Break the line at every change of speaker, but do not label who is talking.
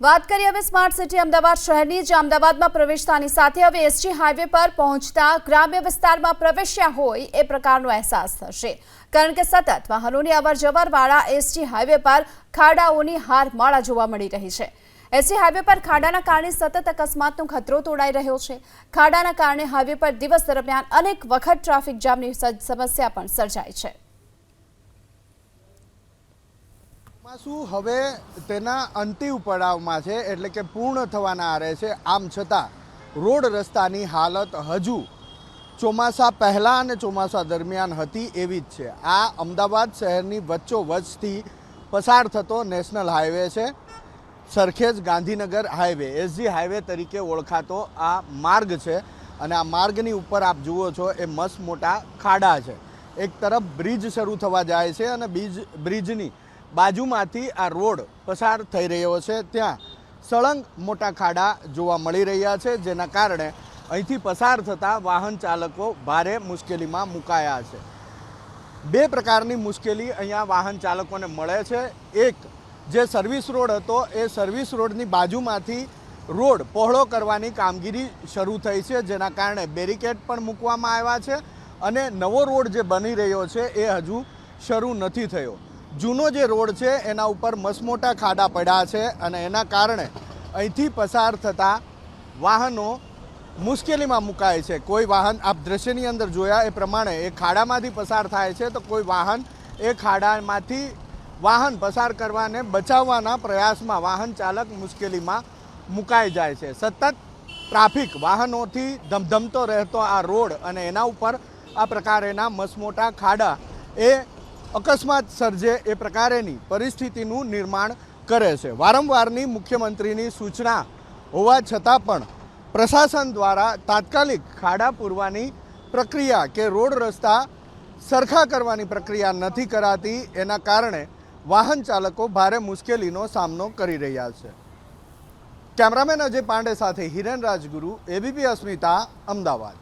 વાત કરીએ હવે સ્માર્ટ સિટી અમદાવાદ શહેરની, જે અમદાવાદમાં પ્રવેશતાની સાથે હવે એસજી હાઈવે પર પહોંચતા ગ્રામ્ય વિસ્તારમાં પ્રવેશ્યા હોય એ પ્રકારનો અહેસાસ થશે. કારણ કે સતત વાહનોની અવર જવરવાળા એસજી હાઈવે પર ખાડાઓની હારમાળા જોવા મળી રહી છે. એસજી હાઈવે પર ખાડાના કારણે સતત અકસ્માતનો ખતરો તોડાઈ રહ્યો છે. ખાડાના કારણે હાઈવે પર દિવસ દરમિયાન અનેક વખત ટ્રાફિક જામની સમસ્યા પણ સર્જાય છે.
ચોમાસું હવે તેના અંતિમ પડાવમાં છે, એટલે કે પૂર્ણ થવાના આરે છે. આમ છતાં, રોડ રસ્તાની હાલત હજુ ચોમાસા પહેલાં અને ચોમાસા દરમિયાન હતી એવી જ છે. આ અમદાવાદ શહેરની વચ્ચોવચથી પસાર થતો નેશનલ હાઈવે છે, Sarkhej Gandhinagar highway. SG highway તરીકે ઓળખાતો આ માર્ગ છે અને આ માર્ગની ઉપર આપ જુઓ છો, એ મસ્ત મોટા ખાડા છે. એક તરફ બ્રિજ શરૂ થવા જાય છે અને બીજ બ્રિજની બાજુમાંથી આ રોડ પસાર થઈ રહ્યો છે. ત્યાં સળંગ મોટા ખાડા જોવા મળી રહ્યા છે, જેના કારણે અહીંથી પસાર થતા વાહન ચાલકો ભારે મુશ્કેલીમાં મુકાયા છે. બે પ્રકારની મુશ્કેલી અહીંયા વાહન ચાલકોને મળે છે. એક, જે સર્વિસ રોડ હતો, એ સર્વિસ રોડની બાજુમાંથી રોડ પહોળો કરવાની કામગીરી શરૂ થઈ છે, જેના કારણે બેરિકેડ પણ મૂકવામાં આવ્યા છે અને નવો રોડ જે બની રહ્યો છે, એ હજુ શરૂ નથી થયો. જૂનો જે રોડ છે, એના ઉપર મસમોટા ખાડા પડ્યા છે અને એના કારણે અહીંથી પસાર થતા વાહનો મુશ્કેલીમાં મુકાય છે. કોઈ વાહન આપ દ્રશ્યની અંદર જોયા એ પ્રમાણે એ ખાડામાંથી પસાર થાય છે, તો કોઈ વાહન એ ખાડામાંથી વાહન પસાર કરવાને બચાવવાના પ્રયાસમાં વાહન ચાલક મુશ્કેલીમાં મુકાઈ જાય છે. સતત ટ્રાફિક વાહનોથી ધમધમતો રહેતો આ રોડ અને એના ઉપર આ પ્રકારેના મસમોટા ખાડા એ અકસ્માત સર્જે એ પ્રકારેની પરિસ્થિતિનું નિર્માણ કરે છે. વારંવારની મુખ્યમંત્રીની સૂચના હોવા છતાં પણ પ્રશાસન દ્વારા તાત્કાલિક ખાડા પૂરવાની પ્રક્રિયા કે રોડ રસ્તા સરખા કરવાની પ્રક્રિયા નથી કરાતી, એના કારણે વાહન ચાલકો ભારે મુશ્કેલીનો સામનો કરી રહ્યા છે. કેમેરામેન અજય પાંડે સાથે હિરેન રાજગુરુ, એબીપી અસ્મિતા, અમદાવાદ.